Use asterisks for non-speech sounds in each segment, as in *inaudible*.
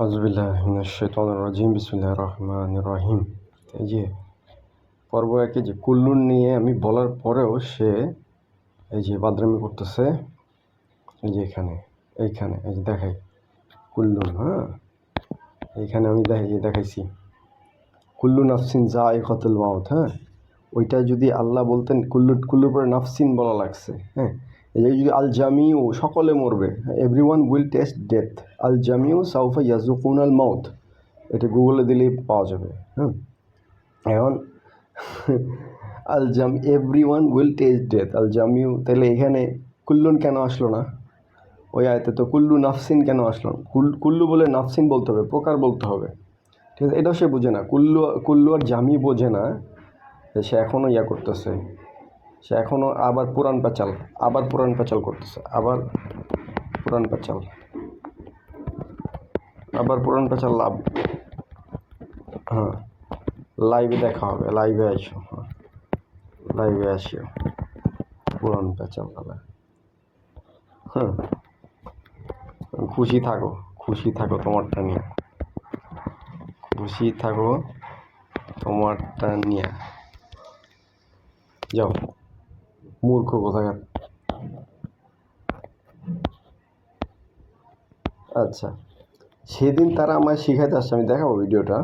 রাজিম বিসমুল্লাহ রহমান রহিম এই যে পর্ব একে যে কুল্লুন নিয়ে আমি বলার পরেও সে এই যে বাদরামি করতেছে, এই যে এখানে, এইখানে, এই যে দেখাই কুল্লুন হ্যাঁ? এইখানে আমি দেখাই দেখাইছি। কুল্লু নাফসিন যা এ কতল মাউত হ্যাঁ? ওইটা যদি আল্লাহ বলতেন কুল্লু, কুল্লুর পরে নাফসিন বলা লাগছে হ্যাঁ? এই যদি আল জামিউ, সকলে মরবে। Every one will taste death আল জামিউ সাউফা ইয়াজুকুন আল মাউথ এটা গুগলে দিলেই পাওয়া যাবে। হ্যাঁ এখন *laughs* আল জাম every one will taste death আল জামিউ, তাহলে এখানে কুল্লুন কেন আসলো না? ওই আয়তে তো কুল্লু নাফসিন কেন আসলো না? কুল- কুল্লু বলে নাফসিন বলতে হবে, প্রকার বলতে হবে। ঠিক আছে, এটাও সে বোঝে না। কুল্লু কুল্লু আর জামি বোঝে না সে এখনও ইয়া করতেছে। সে এখনও আবার পুরান পাচাল, আবার পুরান পাচাল করতেছে, আবার পুরান পাচাল। আবার পুরান পাচাল লাভ হ্যাঁ লাইভে দেখা হবে লাইভে আসো হ্যাঁ লাইভে আসিও পুরান পেঁচাল হ্যাঁ খুশি থাকো খুশি থাকো তোমারটা নিয়ে, খুশি থাকো তোমারটা নিয়ে। যাও। মূর্খ কোথাকার। আচ্ছা সেদিন তারা আমায় শিখাইতে আসছে, আমি দেখাবো ভিডিওটা।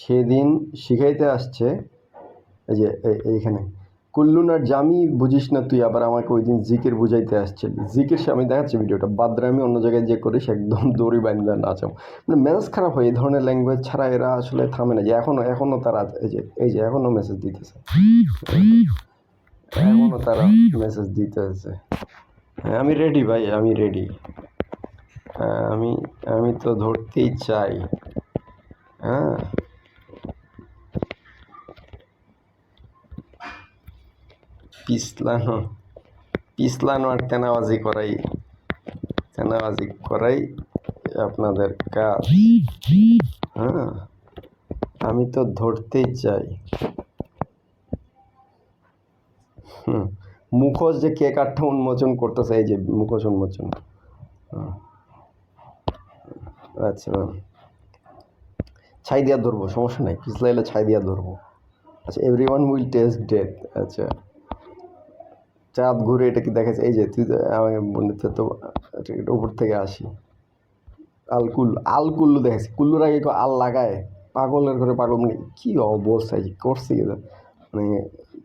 সেদিন শিখাইতে আসছে, এই যে এইখানে। কুল্লুন আর জামি, বুঝিস না তুই, আবার আমাকে ওই দিন জিকের বুঝাইতে আসছে। জিকের সে- আমি দেখাচ্ছি ভিডিওটা বাদরামি অন্য জায়গায় যে করিস একদম *laughs* দড়ি বাইন্দা নাচাও মানে মেজাজ খারাপ হয়, এই ধরনের ল্যাঙ্গুয়েজ ছাড়া এরা আসলে থামে না। যে এখনও এখনও তারা, এই যে এই যে এখনও মেসেজ দিতেছে। এখনও তারা মেসেজ দিতেছে। হ্যাঁ আমি রেডি ভাই, আমি রেডি আমি আমি তো ধরতেই চাই। হ্যাঁ। পিছলানো পিছলানো আর তেনাবাজি করাই তেনাবাজি করাই আপনাদের কাজ। হ্যাঁ আমি তো ধরতেই চাই। হুম, মুখোশ যে কে কাঠটা উন্মোচন করতেছে, এই যে মুখোশ উন্মোচন। হুম। আচ্ছা। ছাই দিয়া ধরবো, সমস্যা নাই, পিছলাইলে ছাই দিয়া ধরবো। আচ্ছা every one will taste death আচ্ছা। চাঁদ ঘুরে এটা কি দেখাচ্ছে? এই যে, তুই বন্ধুত্ব তো উপর থেকে আসি? আলকুল, আলকুল্লু দেখাচ্ছি। কুল্লুর আগে আল লাগায়? পাগলের ঘরে পাগল মানে কী অবস্থা করছে কি মানে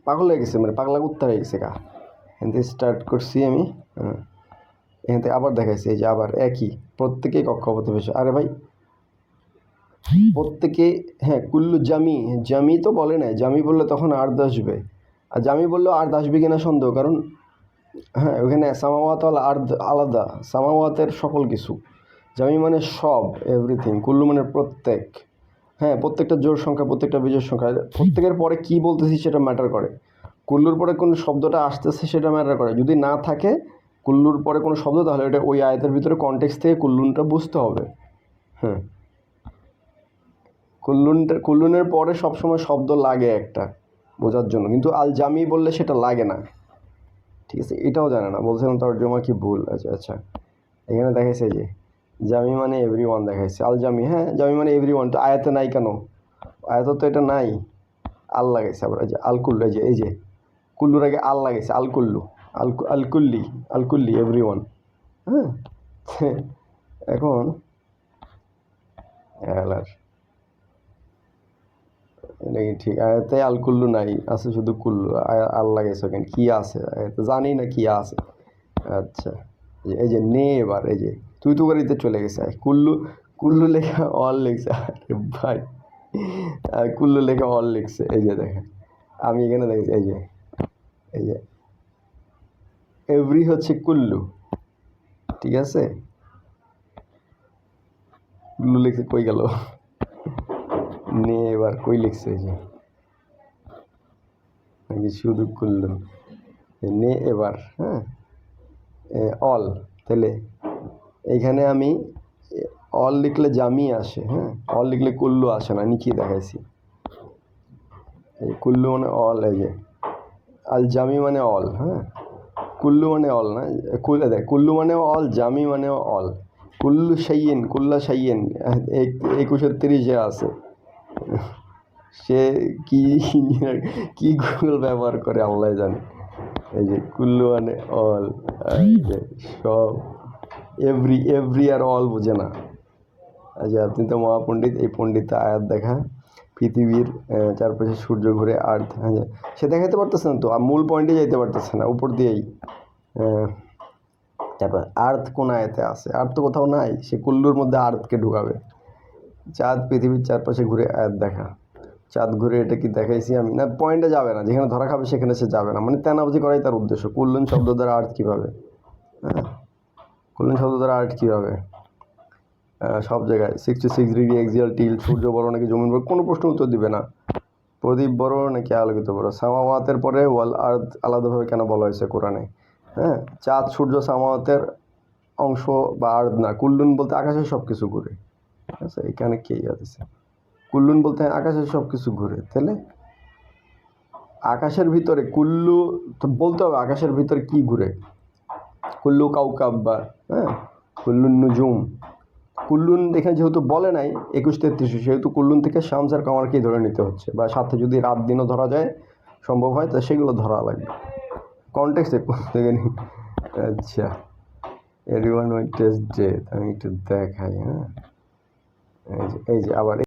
পাগল হয়ে গেছে মানে পাগলা কুত্তা হয়ে গেছে গা। এখান থেকে স্টার্ট করছি আমি হ্যাঁ। এখান থেকে আবার দেখাইছি এই যে আবার একই। প্রত্যেকেই কক্ষপথে বসে। আরে ভাই, প্রত্যেকে হ্যাঁ কুল্লু জামি জামি তো বলে না জামি বললে তখন আর আসবে আর জামি বললেও আর আসবে কিনা সন্দেহ, কারণ হ্যাঁ ওখানে সামাওয়াত হল আর আলাদা, সামাওয়াতের সকল কিছু। জামি মানে সব এভরিথিং কুল্লু মানে প্রত্যেক। হ্যাঁ প্রত্যেকটা জোর সংখ্যা, প্রত্যেকটা বিজোর সংখ্যা। প্রত্যেকের পরে কি বলতেছি সেটা ম্যাটার করে। কুল্লুর পরে কোন শব্দটা আসতেছে সেটা ম্যাটার করে। যদি না থাকে কুল্লুর পরে কোনো শব্দ, তাহলে এটা ওই আয়তের ভিতরে কনটেক্স থেকে কুল্লুনটা বুঝতে হবে। হ্যাঁ। কুল্লুনটা, কুল্লুনের পরে সবসময় শব্দ লাগে একটা। বোঝার জন্য। কিন্তু আল জামি বললে সেটা লাগে না। ঠিক আছে, এটাও জানে না। বলছিলাম তর্জমা কি ভুল? আচ্ছা আচ্ছা। এখানে দেখাইছে যে, জামি মানে এভরি ওয়ান দেখাইছে। আল জামি হ্যাঁ জামি মানে এভরি ওয়ান তো আয়াতে নাই কেন? আয়াত তো এটা নাই। আল লাগাইছে আবার, এই যে আল কুল্লু এই যে এই যে, কুল্লুর আগে আল লাগাইছে আল কুল্লু আল আলকুল্লি আলকুল্লি এভরি ওয়ান হ্যাঁ এখন, এলার। এটা ঠিক আয়াতে আল কুল্লু নাই, আছে শুধু কুল্লু আল লাগাইছে কেন কি আছে? জানি না কি আছে। আচ্ছা এই যে- নে এবার, এই যে, তুই তো গাড়িতে চলে গেছে কুল্লু কুল্লু লেখা অল লিখছে, আরে ভাই কুল্লু লেখা অল লিখছে, এই যে দেখেন, আমি এখানে দেখেছি, এই যে এই যে এভরি হচ্ছে কুল্লু, ঠিক আছে? কুল্লু লিখছে কই গেল? নে এবার কই লিখছে যে? নাকি শুধু কুল্লু এ নে এবার হ্যাঁ? অল, তাহলে এইখানে আমি অল লিখলে জামি আসে হ্যাঁ? অল লিখলে কুল্লু আসে না কি দেখাইছি। এই কুল্লু মানে অল, এই যে। আল জামি মানে অল হ্যাঁ? কুল্লু মানে অল না? কুল, দেখ, কুল্লু মানে অল, জামি মানে অল। কুল্লু সাইয়েন, কুল্লা সাইয়েন একুশের তিরিশে আছে। সে কি কি গুগল ব্যবহার করে আল্লাহ জানে। এই যে কুল্লু মানে অল সব এভরি এভরি আর অল বুঝে না। আচ্ছা আপনি তো মহাপণ্ডিত, এই পণ্ডিত আয়াত দেখা, পৃথিবীর চারপাশে সূর্য ঘুরে আর্থ হ্যাঁ সে দেখাতে পারতেছে না তো, আর মূল পয়েন্টে যাইতে পারতেছে না, উপর দিয়েই। তারপর আর্থ কোন আয়াতে আছে? আর্থ তো কোথাও নাই, সে কুল্লুর মধ্যে আর্থকে ঢুকাবে। চাঁদ পৃথিবীর চারপাশে ঘুরে আয়াত দেখা। চাঁদ ঘুরে এটা কি দেখাইছি আমি? না পয়েন্টে যাবে না, যেখানে ধরা খাবে সেখানে সে যাবে না। মানে তেনাবজি করাই তার উদ্দেশ্য। কুল্লুন শব্দ দ্বারা আর্থ কীভাবে? হ্যাঁ? কুল্লুন শব্দ দ্বারা আর্থ কীভাবে সব জায়গায়। Sixty six degree axial tilt সূর্য বড় নাকি জমিন বড় কোনো প্রশ্ন উত্তর দিবে না। প্রদীপ বড় নাকি আলোকিত বড় সামাওয়াতের পরে ওয়াল আর্থ আলাদাভাবে কেন বলা হয়েছে কোরআনে? হ্যাঁ? চাঁদ, সূর্য, সামাওয়াতের অংশ বা আর্থ না। কুল্লুন বলতে আকাশে সব কিছু ঘুরে। ঠিক আছে এখানে কে আছে কুল্লুন বলতে হয় আকাশে সব কিছু ঘুরে তাহলে আকাশের ভিতরে কুল্লু বলতে হবে আকাশের ভিতরে কি ঘুরে? কুল্লু কাউকাব বা হ্যাঁ? কুল্লুন নুজুম। কুল্লুন এখানে যেহেতু বলে নাই, একুশ তেত্রিশ, সেহেতু কুল্লুন থেকে শামসার কামারকেই ধরে নিতে হচ্ছে। বা সাথে যদি রাত দিনও ধরা যায়, সম্ভব হয়, তা সেগুলো ধরা লাগবে। কনটেক্সটে থেকে নি আচ্ছা। এভরি ওয়ান টেস্ট ডে আমি একটু দেখাই হ্যাঁ? এই যে, আবার